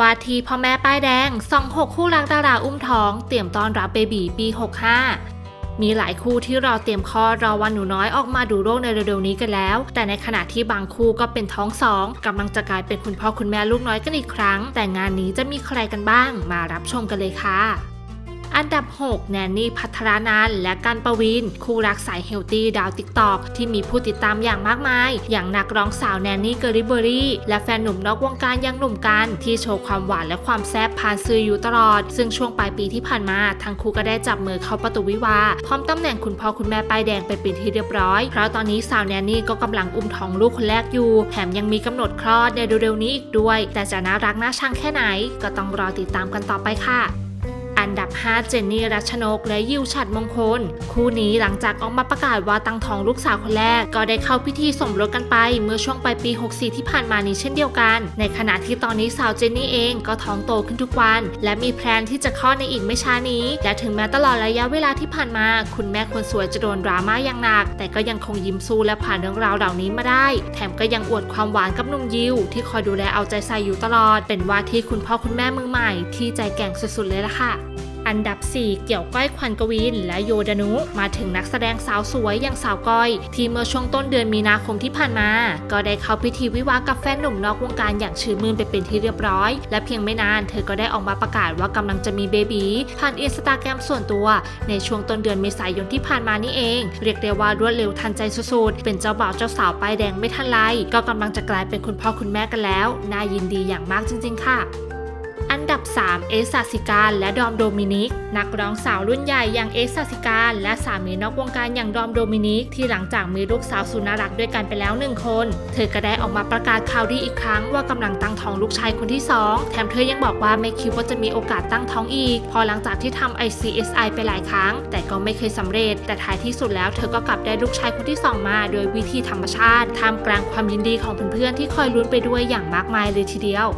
ว่าที่พ่อแม่ป้ายแดงสองหกคู่รักดาราอุ้มท้อง เตรียมต้อนรับเบบีปี 65 มีหลายคู่ที่รอเตรียมคลอดรอวันหนูน้อยออกมาดูโรคในเร็วๆนี้กันแล้ว แต่ในขณะที่บางคู่ก็เป็นท้องสองกำลังจะกลายเป็นคุณพ่อคุณแม่ลูกน้อยกันอีกครั้ง แต่งานนี้จะมีใครกันบ้าง มารับชมกันเลยค่ะ อันดับ 6 แนนนี่พัทรนันและกันปวิน คู่รักสายเฮลตี้ดาวติ๊กตอกที่มีผู้ติดตามอย่างมากมาย อย่างนักร้องสาวแนนนี่เกอริเบอรี่ และแฟนหนุ่มนอกวงการอยังหนุ่มกัน ที่โชว์ความหวานและความแซ่บผ่านสื่ออยู่ตลอด ซึ่งช่วงปลายปีที่ผ่านมา ทั้งคู่ก็ได้จับมือเข้าประตูวิวาพร้อมตำแหน่งคุณพ่อคุณแม่ป้ายแดงเป็นปีที่เรียบร้อย เพราะตอนนี้สาวแนนนี่ก็กำลังอุ้มท้องลูกคนแรกอยู่ แถมยังมีกำหนดคลอดในเร็วๆนี้อีกด้วย แต่จะน่ารักน่าชังแค่ไหน ก็ต้องรอติดตามกันต่อไปค่ะ อันดับ 5 เจนนี่รัชนก และยิวฉัดมงคล คู่นี้หลังจากออกมาประกาศว่าตั้งท้องลูกสาวคนแรก ก็ได้เข้าพิธีสมรสกันไป เมื่อช่วงปลายปี 64 ที่ผ่านมานี้เช่นเดียวกัน ในขณะที่ตอนนี้สาวเจนนี่เองก็ท้องโตขึ้นทุกวัน และมีแพลนที่จะคลอดในอีกไม่ช้านี้ และถึงแม้ตลอดระยะเวลาที่ผ่านมา คุณแม่คนสวยจะโดนดราม่าอย่างหนัก แต่ก็ยังคงยิ้มสู้และผ่านเรื่องราวเหล่านี้มาได้ แถมก็ยังอวดความหวานกับหนุ่มยิวที่คอยดูแลเอาใจใส่อยู่ตลอด เป็นว่าที่คุณพ่อคุณแม่มือใหม่ที่ใจแกร่งสุดๆเลยล่ะค่ะ อันดับ 4 เกี่ยวก้อยควันกวิน และโยดานุ มาถึงนักแสดงสาวสวยอย่างสาวก้อย ที่เมื่อช่วงต้นเดือนมีนาคมที่ผ่านมา ก็ได้เข้าพิธีวิวาห์กับแฟนหนุ่มนอกวงการอย่างชื่อมืนไปเป็นที่เรียบร้อย และเพียงไม่นานเธอก็ได้ออกมาประกาศว่ากำลังจะมีเบบีผ่านอินสตาแกรมส่วนตัว ในช่วงต้นเดือนเมษายนที่ผ่านมานี่เอง เรียกได้ว่ารวดเร็วทันใจสุดๆเป็นเจ้าบ่าวเจ้าสาวป้ายแดงไม่ทันไรก็กำลังจะกลายเป็นคุณพ่อคุณแม่กันแล้วน่ายินดีอย่างมากจริง ๆ ค่ะ อันดับ 3 เอสซาสิการและดอมโดมินิก นักร้องสาวรุ่นใหญ่อย่างเอสซาสิการ และสามีนอกวงการอย่างดอมโดมินิก ที่หลังจากมีลูกสาวสุดน่ารักด้วยกันไปแล้วหนึ่งคน เธอก็ได้ออกมาประกาศข่าวดีอีกครั้งว่ากำลังตั้งท้องลูกชายคนที่ 2 แถมเธอยังบอกว่าไม่คิดว่าจะมีโอกาสตั้งท้องอีก พอหลังจากที่ทำ ICSI ไปหลายครั้ง แต่ก็ไม่เคยสำเร็จ แต่ท้ายที่สุดแล้วเธอก็กลับได้ลูกชายคนที่ 2 มา โดยวิธีธรรมชาติท่ามกลางความยินดีของเพื่อนๆที่คอยลุ้นไปด้วยอย่างมากมายเลยทีเดียว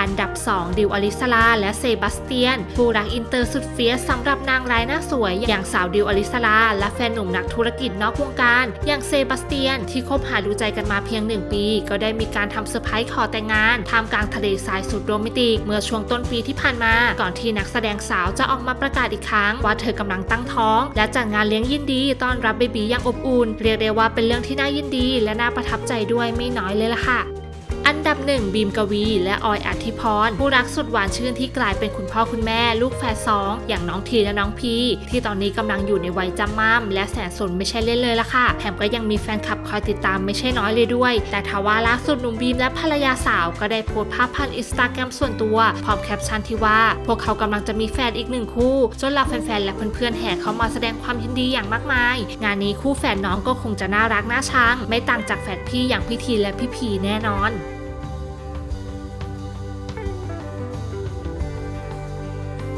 อันดับ 2 ดิวอลิสลาและเซบาสเตียน ผู้รักอินเตอร์สุดเฟียสสำหรับนางร้ายหน้าสวย อย่างสาวดิวอลิสลาและแฟนหนุ่มนักธุรกิจนอกวงการ อย่างเซบาสเตียน ที่คบหาดูใจกันมาเพียง 1 ปี ก็ได้มีการทำเซอร์ไพรส์ขอแต่งงานท่ามกลางทะเลทรายสุดโรแมนติก เมื่อช่วงต้นปีที่ผ่านมา ก่อนที่นักแสดงสาวจะออกมาประกาศอีกครั้ง ว่าเธอกำลังตั้งท้อง และจัดงานเลี้ยงยินดีต้อนรับเบบีอย่างอบอุ่นเรียกได้ว่าเป็นเรื่องที่น่ายินดี และน่าประทับใจด้วยไม่น้อยเลยล่ะค่ะ อันดับหนึ่งบีมกวีและออยอัธิพรผู้รักสุดหวานชื่นที่กลายเป็นคุณพ่อคุณแม่ ลูกแฝดสองอย่างน้องทีและน้องพีที่ตอนนี้กำลังอยู่ในวัยจำม่ำและแสนสนไม่ใช่เล่นเลยละค่ะแถมก็ยังมีแฟนคลับคอยติดตามไม่ใช่น้อยเลยด้วย แต่ทว่าล่าสุดหนุ่มบีมและภรรยาสาวก็ได้โพสต์ภาพผ่านอินสตาแกรมส่วนตัวพร้อมแคปชั่นที่ว่า พวกเขากำลังจะมีแฟนอีกหนึ่งคู่จนเหล่าแฟนๆและเพื่อนๆแห่เข้ามาแสดงความยินดีอย่างมากมาย งานนี้คู่แฝดน้องก็คงจะน่ารักน่าชังไม่ต่างจากแฝดพี่อย่างพี่ทีและพี่พีแน่นอน